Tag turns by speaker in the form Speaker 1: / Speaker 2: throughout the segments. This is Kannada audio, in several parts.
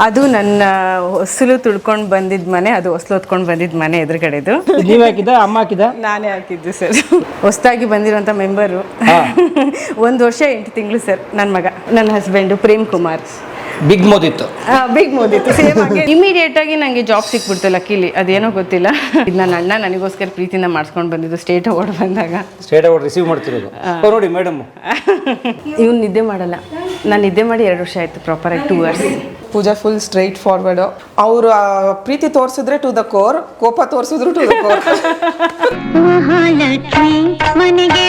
Speaker 1: ಅದು ನನ್ನ ಹೊಸಲು ತುಳ್ಕೊಂಡು ಬಂದಿದ್ದ ಮನೆ ಅದು ಹೊಸಲು ಹೊತ್ಕೊಂಡು ಬಂದಿದ್ದ ಮನೆ ಎದುರುಗಡೆದು.
Speaker 2: ನೀವ್ ಹಾಕಿದ ಅಮ್ಮ ಹಾಕಿದ
Speaker 1: ನಾನೇ ಹಾಕಿದ್ದು ಸರ್. ಹೊಸದಾಗಿ ಬಂದಿರುವಂಥ ಮೆಂಬರು. ಒಂದು ವರ್ಷ ಎಂಟು ತಿಂಗಳು ಸರ್ ನನ್ನ ಮಗ ನನ್ನ husband Prem Kumar.
Speaker 2: Big Modit.
Speaker 1: Big Modit same immediate ಆಗಿ ನನಗೆ ಜಾಬ್ ಸಿಕ್ಬಿಡ್ತು ಲಕ್ಕಿಲಿ ಅದೇನೋ ಗೊತ್ತಿಲ್ಲ. ಇದು ನನ್ನ ಅಣ್ಣ ನನಗೋಸ್ಕರ ಪ್ರೀತಿನ ಮಾಡಿಸ್ಕೊಂಡು ಬಂದಿದ್ದು ಸ್ಟೇಟ್ ಅವಾರ್ಡ್ ಬಂದಾಗ.
Speaker 2: ಸ್ಟೇಟ್ ಅವಾರ್ಡ್ ರಿಸೀವ್ ಮಾಡ್ತಿರೋದು. ನೋಡಿ ಮೇಡಮ್
Speaker 1: ಇವ್ನು ನಿದ್ದೆ ಮಾಡಲ್ಲ. ನಾನು ನಿದ್ದೆ ಮಾಡಿ ಎರಡು ವರ್ಷ ಆಯಿತು ಪ್ರಾಪರಾಗಿ two hours
Speaker 3: puja full straight forward ಅವರು ಪ್ರೀತಿ ತೋರಿಸಿದ್ರೆ ಟು ದ ಕೋರ್ ಕೋಪ ತೋರಿಸಿದ್ರು ಟು ದ ಕೋರ್
Speaker 4: ಮಹಾಲಕ್ಷ್ಮಿ ಮನೆಗೆ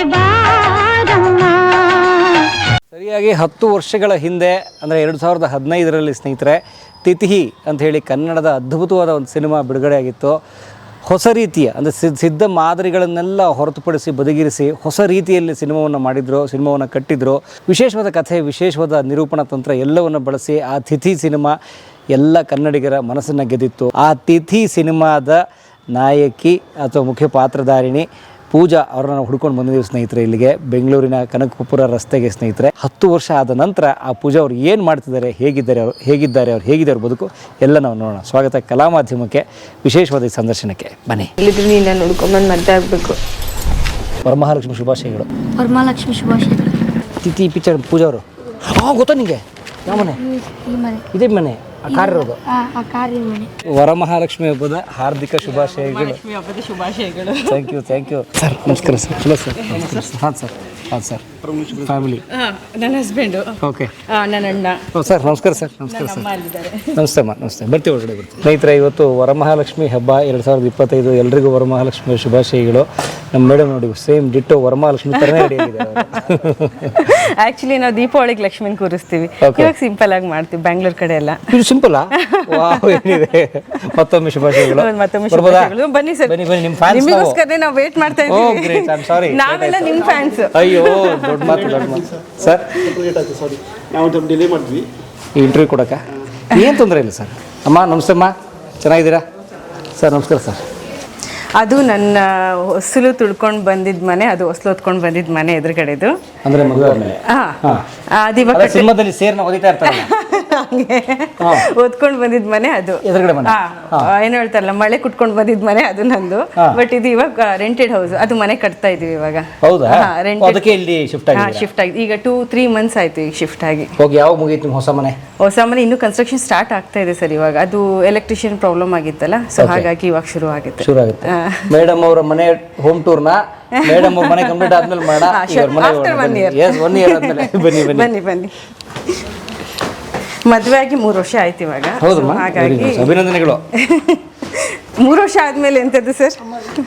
Speaker 2: ಸರಿಯಾಗಿ ಹತ್ತು ವರ್ಷಗಳ ಹಿಂದೆ, ಅಂದರೆ ಎರಡು ಸಾವಿರದ ಹದಿನೈದರಲ್ಲಿ ಸ್ನೇಹಿತರೆ ತಿಥಿ ಅಂತ ಹೇಳಿ ಕನ್ನಡದ ಅದ್ಭುತವಾದ ಒಂದು ಸಿನಿಮಾ ಬಿಡುಗಡೆಯಾಗಿತ್ತು ಹೊಸ ರೀತಿಯ, ಅಂದರೆ ಸಿದ್ಧ ಮಾದರಿಗಳನ್ನೆಲ್ಲ ಹೊರತುಪಡಿಸಿ ಬದಿಗಿರಿಸಿ ಹೊಸ ರೀತಿಯಲ್ಲಿ ಸಿನಿಮಾವನ್ನು ಮಾಡಿದ್ರು, ಸಿನಿಮಾವನ್ನು ಕಟ್ಟಿದ್ರು. ವಿಶೇಷವಾದ ಕಥೆ, ವಿಶೇಷವಾದ ನಿರೂಪಣಾ ತಂತ್ರ ಎಲ್ಲವನ್ನು ಬಳಸಿ ಆ ತಿಥಿ ಸಿನಿಮಾ ಎಲ್ಲ ಕನ್ನಡಿಗರ ಮನಸ್ಸನ್ನು ಗೆದ್ದಿತ್ತು. ಆ ತಿಥಿ ಸಿನಿಮಾದ ನಾಯಕಿ ಅಥವಾ ಮುಖ್ಯ ಪಾತ್ರಧಾರಿಣಿ ಪೂಜಾ ಅವ್ರನ್ನ ಹುಡ್ಕೊಂಡು ಬಂದಿದ್ದೀವಿ ಸ್ನೇಹಿತರೆ ಇಲ್ಲಿಗೆ. ಬೆಂಗಳೂರಿನ ಕನಕಪುರ ರಸ್ತೆಗೆ ಸ್ನೇಹಿತರೆ. ಹತ್ತು ವರ್ಷ ಆದ ನಂತರ ಆ ಪೂಜಾ ಅವ್ರು ಏನು ಮಾಡ್ತಿದ್ದಾರೆ ಹೇಗಿದ್ದಾರೆ ಅವರು ಹೇಗಿದ್ದಾರೆ ಅವ್ರು ಹೇಗಿದೆ ಅವ್ರ ಬದುಕು ಎಲ್ಲ ನಾವು ನೋಡೋಣ. ಸ್ವಾಗತ ಕಲಾ ಮಾಧ್ಯಮಕ್ಕೆ ವಿಶೇಷವಾದ ಈ ಸಂದರ್ಶನಕ್ಕೆ. ಬನ್ನಿ.
Speaker 1: ಇಲ್ಲಿದ್ರು ನೀನು ಆಗಬೇಕು.
Speaker 2: ವರಮಹಾಲಕ್ಷ್ಮಿ ಶುಭಾಶಯಗಳು.
Speaker 5: ವರಮಹಾಲಕ್ಷ್ಮಿ ಶುಭಾಶಯಗಳು.
Speaker 2: ತಿಥಿ ಪಿಕ್ಚರ್ ಪೂಜಾ ಅವರು. ಹಾಂ ಗೊತ್ತಾ ನಿಮಗೆ ಯಾವ ಮನೆ?
Speaker 5: ಈ ಮನೆ.
Speaker 2: ಇದೇ ಮನೆ. ಆ ಕಾರ್
Speaker 5: ಆ ಆ ಕಾರಿನ ಮನೆ
Speaker 2: ವರಮಹಾಲಕ್ಷ್ಮಿ ಹಬ್ಬದ ಹಾರ್ದಿಕ ಶುಭಾಶಯಗಳು.
Speaker 1: ಹಬ್ಬದ ಶುಭಾಶಯಗಳು.
Speaker 2: Thank you thank you sir ನಮಸ್ಕಾರ ಸರ್. ಹಲೋ ಸರ್ ಹಾಂ ಸರ್ ಹಾಂ ಸರ್ ಫ್ಯಾಮಿಲಿ
Speaker 1: ನನ್ನ ಹಸ್ಬೆಂಡು
Speaker 2: ಓಕೆ
Speaker 1: ನನ್ನ ಅಣ್ಣ.
Speaker 2: ಸರ್ ನಮಸ್ಕಾರ ಸರ್ ನಮಸ್ಕಾರ ಸರ್ ನಮಸ್ತೆ ಅಮ್ಮ ನಮಸ್ತೆ. ಬರ್ತೀವಿ ಒಳಗಡೆ ಬರ್ತೀವಿ. ಸ್ನೇಹಿತರೆ ಇವತ್ತು ವರಮಹಾಲಕ್ಷ್ಮಿ ಹಬ್ಬ ಎರಡು ಸಾವಿರದ ಇಪ್ಪತ್ತೈದು ಎಲ್ರಿಗೂ ವರಮಹಾಲಕ್ಷ್ಮಿ ಶುಭಾಶಯಗಳು. ನಮ್ಮ ಮೇಡಮ್ ನೋಡಿ ಸೇಮ್ ಡಿಟ್ಟು ವರಮಹಾಲಕ್ಷ್ಮಿ ಥರನೇ ರೆಡಿ
Speaker 1: ಆಕ್ಚುಲಿ ನಾವು ದೀಪಾವಳಿಗೆ ಲಕ್ಷ್ಮಿನ ಕೂರಿಸ್ತೀವಿ. ಇವಾಗ ಸಿಂಪಲ್ ಆಗಿ ಮಾಡ್ತೀವಿ ಬ್ಯಾಂಗ್ಳೂರ್ ಕಡೆ ಎಲ್ಲ.
Speaker 2: ಸಿಂಪಲಾ ವಾವ್ ಏನಿದೆ? ಮತ್ತೊಮ್ಮೆ ಶುಭಾಶಯಗಳು.
Speaker 1: ಮತ್ತೊಮ್ಮೆ
Speaker 2: ಬರ್ಬೋದಾ?
Speaker 1: ಶುಭಾಶಯಗಳು. ಬನ್ನಿ ಸರ್.
Speaker 2: ಬನ್ನಿ ಬನ್ನಿ ನಿಮ್ಮ ಫ್ಯಾನ್ಸ್
Speaker 1: ನಿಮಗೋಸ್ಕರ ನಾವು. ವೇಟ್ ಮಾಡ್ತಾ
Speaker 2: ಓ
Speaker 1: ಇದ್ದೀವಿ.
Speaker 2: ಗ್ರೇಟ್ ಐ ಸಾರಿ
Speaker 1: ನಾವೆಲ್ಲ ನಿಮ್ ಫ್ಯಾನ್ಸ್
Speaker 2: ಅಯ್ಯೋ ದೊಡ್ಡ ಮಾತು ದೊಡ್ಡ ಮಾತು. ಸರ್
Speaker 6: ಸಾರಿ ನಾವು ಒಂದು ಡಿಲೇ ಮಾಡಿದ್ವಿ.
Speaker 2: ಈ ಇಂಟರ್ವ್ಯೂ ಕೊಡಕ? ಏನು ತೊಂದರೆ ಇಲ್ಲ ಸರ್ ಅಮ್ಮ ನಮಸ್ತೆ ಅಮ್ಮ. ಚೆನ್ನಾಗಿದ್ದೀರಾ? ಸರ್ ನಮಸ್ಕಾರ ಸರ್
Speaker 1: ಅದು ನನ್ನ ಹೊಸಲು ತುಳ್ಕೊಂಡು ಬಂದಿದ್ದ ಮನೆ ಅದು ಹೊಸಲು ಹೊತ್ಕೊಂಡು ಬಂದಿದ್ದ ಮನೆ ಎದುರುಗಡೆದು.
Speaker 2: ಅಂದರೆ ಮದುವೆ ಆದಮೇಲೆ?
Speaker 1: ಹಾ.
Speaker 2: ಹಾಂ.
Speaker 1: ಅದು ಇವಾಗ
Speaker 2: ಅದೇ ಸಿನಿಮಾದಲ್ಲಿ ಸೇರ್ನ ಓದಿತಾ ಇರ್ತಾರಲ್ಲ.
Speaker 1: ಹಂಗೆ ಓದ್ಕೊಂಡು ಬಂದಿದ್ ಮನೆ ಅದು.
Speaker 2: ಎದುರುಗಡೆ ಮನೆ?
Speaker 1: ಹಾ. ಏನ್ ಹೇಳ್ತಾರಲ್ಲ ಮಳೆ ಕುಟ್ಕೊಂಡು ಬಂದಿದ್ ಮನೆ ಅದು ನಂದು. ಬಟ್ ಇದು ಇವಾಗ ರೆಂಟೆಡ್ ಹೌಸ್ ಅದು ಮನೆ ಕಟ್ತಾ ಇದೀವಿ ಇವಾಗ.
Speaker 2: ಹೌದಾ?
Speaker 1: ಹಾ,
Speaker 2: ಅದಕ್ಕೆ ಇಲ್ಲಿ ಶಿಫ್ಟ್
Speaker 1: ಆಗಿ. ಈಗ ಟೂ ತ್ರೀ ಮಂತ್ಸ್ ಆಯ್ತು ಈಗ ಶಿಫ್ಟ್ ಆಗಿ.
Speaker 2: ಹೋಗಿ ಯಾವ ಮುಗೀತು ಹೊಸ ಮನೆ?
Speaker 1: ಹೊಸ ಮನೆ ಇನ್ನು ಕನ್ಸ್ಟ್ರಕ್ಷನ್ ಸ್ಟಾರ್ಟ್ ಆಗ್ತಾ ಇದೆ ಸರ್ ಇವಾಗ. ಅದು ಎಲೆಕ್ಟ್ರಿಷಿಯನ್ ಪ್ರಾಬ್ಲಮ್ ಆಗಿತ್ತಲ್ಲ ಸೊ. ಹಾಗಾಗಿ ಇವಾಗ ಶುರು ಆಗುತ್ತೆ.
Speaker 2: ಶುರು ಆಗುತ್ತೆ. ಮೇಡಮ್ ಅವರ ಮನೆ ಹೋಮ್ ಟೂರ್ನ ಮೇಡಮ್ ಮನೆ ಕಂಪ್ಲೀಟ್ ಆದ್ಮೇಲೆ ಮಾಡ. ಒನ್ ಇಯರ್ ಆದ್ಮೇಲೆ. ಬನ್ನಿ. ಬನ್ನಿ
Speaker 1: ಬನ್ನಿ. ಮದ್ವೆ ಆಗಿ ಮೂರು ವರ್ಷ ಆಯ್ತು ಇವಾಗ.
Speaker 2: ಹೌದಮ್ಮ?
Speaker 1: ಹಾಗಾಗಿ
Speaker 2: ಅಭಿನಂದನೆಗಳು.
Speaker 1: ಮೂರು ವರ್ಷ ಆದ್ಮೇಲೆ ಎಂತದ್ದು ಸರ್?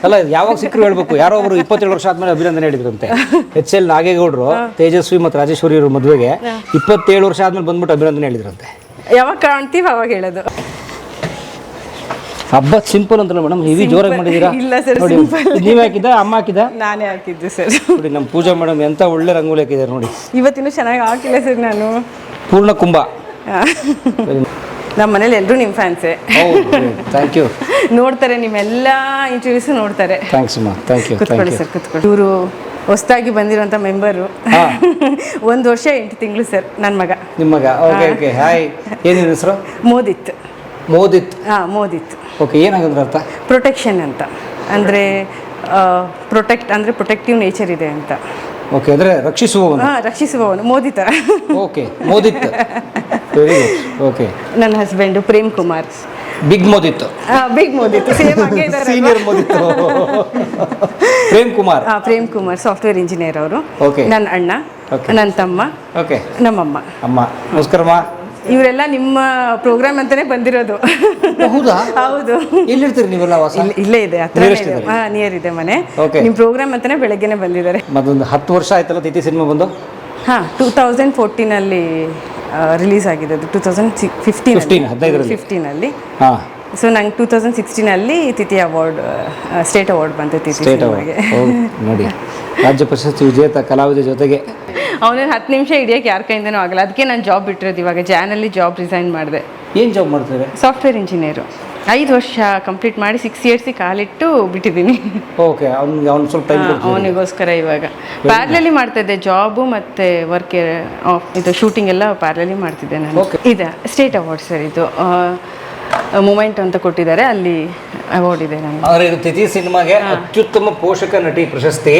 Speaker 2: ಅಲ್ಲ ಯಾವಾಗ ಸಿಕ್ಕರು ಹೇಳ್ಬೇಕು. ಯಾರೋ ಒಬ್ರು ಇಪ್ಪತ್ತೇಳು ವರ್ಷ ಆದ್ಮೇಲೆ ಅಭಿನಂದನೆ ಹೇಳಿದ್ರಂತೆ. ಎಚ್ ಎಲ್ ನಾಗೇಗೌಡರು ತೇಜಸ್ವಿ ಮತ್ತು ರಾಜೇಶ್ವರಿ ಅವರು ಮದುವೆಗೆ ಇಪ್ಪತ್ತೇಳು ವರ್ಷ ಆದ್ಮೇಲೆ ಬಂದ್ಬಿಟ್ಟು ಅಭಿನಂದನೆ ಹೇಳಿದ್ರಂತೆ.
Speaker 1: ಯಾವಾಗ ಕಾಣ್ತೀವಿ ಅವಾಗ ಹೇಳೋದು.
Speaker 2: ಹಬ್ಬ ಸಿಂಪಲ್ ಅಂತಲ್ಲ ಮೇಡಮ್? ಹೆವಿ ಜೋರಾಗಿ ಮಾಡಿದೀರಾ
Speaker 1: ಇಲ್ಲ ಸರ್
Speaker 2: ನೋಡಿ
Speaker 1: ನೀವು
Speaker 2: ನೀವ್ ಹಾಕಿದ ಅಮ್ಮ ಹಾಕಿದ
Speaker 1: ನಾನೇ ಹಾಕಿದ್ದು ಸರ್.
Speaker 2: ನೋಡಿ ನಮ್ಮ ಪೂಜಾ ಮೇಡಮ್ ಎಂತ ಒಳ್ಳೆ ರಂಗೋಲಿ ಹಾಕಿದ್ದಾರೆ ನೋಡಿ.
Speaker 1: ಇವತ್ತಿನೂ ಚೆನ್ನಾಗಿ ಹಾಕಿಲ್ಲ ಸರ್ ನಾನು.
Speaker 2: ಪೂರ್ಣ ಕುಂಭ.
Speaker 1: ನಮ್ಮ ಮನೇಲಿ ಎಲ್ಲರೂ ನಿಮ್ಮ ಫ್ಯಾನ್ಸೇ
Speaker 2: ಥ್ಯಾಂಕ್ ಯು
Speaker 1: ನೋಡ್ತಾರೆ ನಿಮ್ಮೆಲ್ಲ ಇಂಟರ್ವ್ಯೂಸ್ ನೋಡ್ತಾರೆ.
Speaker 2: ಥ್ಯಾಂಕ್ಸ್ ಅಮ್ಮ. ಥ್ಯಾಂಕ್ ಯು
Speaker 1: ಕುತ್ಕೊಳ್ಳಿ ಸರ್ ಕುತ್ಕೊಳ್ಳಿ. ಇವರು ಹೊಸದಾಗಿ ಬಂದಿರೋಂಥ ಮೆಂಬರು. ಒಂದು ವರ್ಷ ಎಂಟು ತಿಂಗಳು ಸರ್ ನನ್ನ ಮಗ.
Speaker 2: ನಿಮ್ಮ ಮಗ? ಓಕೆ ಓಕೆ ಹಾಯ್ ಏನೇನು ಹೆಸರು?
Speaker 1: ಮೋದಿತ್.
Speaker 2: ಮೋದಿತ್.
Speaker 1: ಹಾಂ ಮೋದಿತ್.
Speaker 2: ಓಕೆ ಏನಾಗಂದ್ರೆ ಅರ್ಥ?
Speaker 1: ಪ್ರೊಟೆಕ್ಷನ್ ಅಂತ. ಅಂದರೆ ಪ್ರೊಟೆಕ್ಟ್ ಅಂದರೆ ಪ್ರೊಟೆಕ್ಟಿವ್ ನೇಚರ್ ಇದೆ ಅಂತ.
Speaker 2: ಓಕೆ ಅಂದರೆ ರಕ್ಷಿಸುವವನು.
Speaker 1: ಹಾಂ ರಕ್ಷಿಸುವವನು. Moditha.
Speaker 2: Okay Modit. Very good okay
Speaker 1: ನನ್ನ husband Prem Kumar.
Speaker 2: Big Modit
Speaker 1: big Modit same
Speaker 2: senior Modit Prem Kumar.
Speaker 1: ಆ, ಪ್ರೇಮ್ ಕುಮಾರ್ ಸಾಫ್ಟ್ವೇರ್ ಇಂಜಿನಿಯರ್ ಅವರು.
Speaker 2: ಓಕೆ
Speaker 1: ನನ್ನ ಅಣ್ಣ. ನನ್ನ ತಮ್ಮ
Speaker 2: ಓಕೆ
Speaker 1: ನಮ್ಮಮ್ಮ.
Speaker 2: ಅಮ್ಮ. ನಮಸ್ಕಾರಮ್ಮ
Speaker 1: ಇವರೆಲ್ಲ ನಿಮ್ಮ ಪ್ರೋಗ್ರಾಮ್ ಅಂತಾನೆ ಬಂದಿರೋದು.
Speaker 2: ಹೌದಾ?
Speaker 1: ಹೌದು.
Speaker 2: ಎಲ್ಲಿರ್ತೀರಿ ನೀವೆಲ್ಲ ವಾಸ?
Speaker 1: ಇಲ್ಲೇ ಇದೆ ಹತ್ರ? ಹಾ ನಿಯರ್ ಇದೆ ಮನೆ.
Speaker 2: ನಿಮ್
Speaker 1: ನಿಮ್ಮ ಪ್ರೋಗ್ರಾಮ್ ಅಂತಾನೆ ಬೆಳಗ್ಗೆನೆ ಬಂದಿದ್ದಾರೆ.
Speaker 2: ಮತ್ತೊಂದು ಹತ್ತು ವರ್ಷ ಆಯ್ತಲ್ಲ ತಿಥಿ ಸಿನಿಮಾ ಬಂದು?
Speaker 1: ಹಾ ಟೂ ತೌಸಂಡ್ ಫೋರ್ಟೀನಲ್ಲಿ ರಿಲೀಸ್ ಆಗಿದೆ. ಅದು ಟೂ ತೌಸಂಡ್ ಫಿಫ್ಟೀನ್
Speaker 2: 15, ಹದಿನೈದರಲ್ಲಿ.
Speaker 1: ಫಿಫ್ಟೀನಲ್ಲಿ
Speaker 2: ಹಾಂ.
Speaker 1: ಸೊ ನಂಗೆ ಟೂ ತೌಸಂಡ್ ಸಿಕ್ಸ್ಟೀನಲ್ಲಿ ತಿಥಿ ಅವಾರ್ಡ್ ಸ್ಟೇಟ್ ಅವಾರ್ಡ್ ಬಂತು ತಿಥಿ
Speaker 2: ನೋಡಿ. ರಾಜ್ಯ ಪ್ರಶಸ್ತಿ ವಿಜೇತ ಕಲಾವಿದ ಜೊತೆಗೆ.
Speaker 1: ಅವನೇನು ಹತ್ತು ನಿಮಿಷ ಹಿಡಿಯೋಕೆ ಯಾರ ಕೈಯಿಂದನೂ ಆಗಲ್ಲ. ಅದಕ್ಕೆ ನಾನು ಜಾಬ್ ಬಿಟ್ಟಿರೋದು ಇವಾಗ. ಜಾನಲ್ಲಿ ಜಾಬ್ ರಿಸೈನ್ ಮಾಡಿದೆ.
Speaker 2: ಏನು ಜಾಬ್ ಮಾಡ್ತಾರೆ
Speaker 1: ಸಾಫ್ಟ್ವೇರ್ ಇಂಜಿನಿಯರು ಐದು ವರ್ಷ ಕಂಪ್ಲೀಟ್ ಮಾಡಿ ಸಿಕ್ಸ್ ಇಯರ್ಸಿಗೆ ಕಾಲಿಟ್ಟು ಬಿಟ್ಟಿದ್ದೀನಿ.
Speaker 2: ಓಕೆ ಅವ್ನಿಗೆ ಅವ್ನು ಸ್ವಲ್ಪ ಟೈಮ್
Speaker 1: ಅವನಿಗೋಸ್ಕರ ಇವಾಗ. ಪ್ಯಾರ್ಲಲಿ ಮಾಡ್ತಾ ಇದ್ದೆ ಜಾಬು ಮತ್ತು ವರ್ಕ್ ಇದು ಶೂಟಿಂಗ್ ಎಲ್ಲ ಪ್ಯಾರ್ಲಲಿ ಮಾಡ್ತಿದ್ದೆ ನಾನು. ಇದೆ ಸ್ಟೇಟ್ ಅವಾರ್ಡ್ ಸರ್ ಇದು. ಮೂಮೆಂಟ್ ಅಂತ ಕೊಟ್ಟಿದ್ದಾರೆ ಅಲ್ಲಿ ಅವಾರ್ಡ್ ಇದೆ ನಾನು
Speaker 2: ಆದರೆ ಇದು ತಿಥಿ ಸಿನಿಮಾಗೆ ಅತ್ಯುತ್ತಮ ಪೋಷಕ ನಟಿ ಪ್ರಶಸ್ತಿ.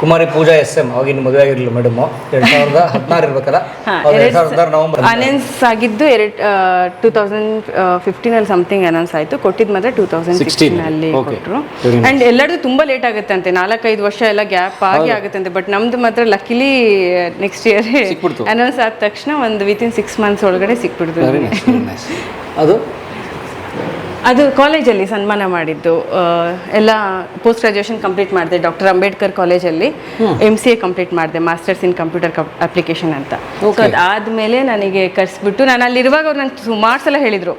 Speaker 2: ಕುಮಾರಿ ಪೂಜಾ ಎಸ್ ಎಂ ಅವಾಗಿನ ಮದುವೆ ಆಗಿರಲಿಲ್ಲ ಮೇಡಮ್ ಎರಡ್ ಸಾವಿರದ ಹದಿನಾರು ಇರ್ಬೇಕಲ್ಲ? ಅವ್ರು ಎರಡ್ ಸಾವಿರದ ಹದಿನಾರು ನವೆಂಬರ್
Speaker 1: ಅನೌನ್ಸ್ ಆಗಿದ್ದು ಎರಡ್ ಟೂ ತೌಸಂಡ್ ಫಿಫ್ಟೀನ್ ಅಲ್ಲಿ ಸಮಥಿಂಗ್ ಅನೌನ್ಸ್ ಆಯ್ತು. ಕೊಟ್ಟಿದ್ ಮಾತ್ರ ಟೂ ತೌಸಂಡ್
Speaker 2: 16
Speaker 1: ಸಿಕ್ಸ್ಟೀನ್ ಅಲ್ಲಿ. ಕೊಟ್ಟರು ಅಂಡ್ ಎಲ್ಲರದು ತುಂಬಾ ಲೇಟ್ ಆಗುತ್ತೆ ಅಂತೆ. ನಾಲ್ಕೈದು ವರ್ಷ ಎಲ್ಲ ಗ್ಯಾಪ್ ಆಗಿ ಆಗುತ್ತೆ ಅಂತೆ ಬಟ್ ನಮ್ದು ಮಾತ್ರ ಲಕ್ಕಿಲಿ ನೆಕ್ಸ್ಟ್ ಇಯರ್. ಅನೌನ್ಸ್ ಆದ ತಕ್ಷಣ ಒಂದು ವಿತಿನ್ ಸಿಕ್ಸ್ ಮಂತ್ಸ್ ಒಳಗಡೆ ಸಿಕ್ಬಿಡ್ತು.
Speaker 2: ಅದು?
Speaker 1: ಅದು ಕಾಲೇಜಲ್ಲಿ ಸನ್ಮಾನ ಮಾಡಿದ್ದು ಎಲ್ಲ ಪೋಸ್ಟ್ ಗ್ರಾಜುಯೇಷನ್ ಕಂಪ್ಲೀಟ್ ಮಾಡಿದೆ ಡಾಕ್ಟರ್ ಅಂಬೇಡ್ಕರ್ ಕಾಲೇಜಲ್ಲಿ ಎಂ ಸಿ ಎ ಕಂಪ್ಲೀಟ್ ಮಾಡಿದೆ ಮಾಸ್ಟರ್ಸ್ ಇನ್ ಕಂಪ್ಯೂಟರ್ ಅಪ್ಲಿಕೇಶನ್ ಅಂತ. So
Speaker 2: Okay.
Speaker 1: ಅದಾದಮೇಲೆ ನನಗೆ ಕರೆಸ್ಬಿಟ್ಟು ನಾನು ಅಲ್ಲಿರುವಾಗ ಅವ್ರು ನಂಗೆ ಸುಮಾರು ಸಲ ಹೇಳಿದರು.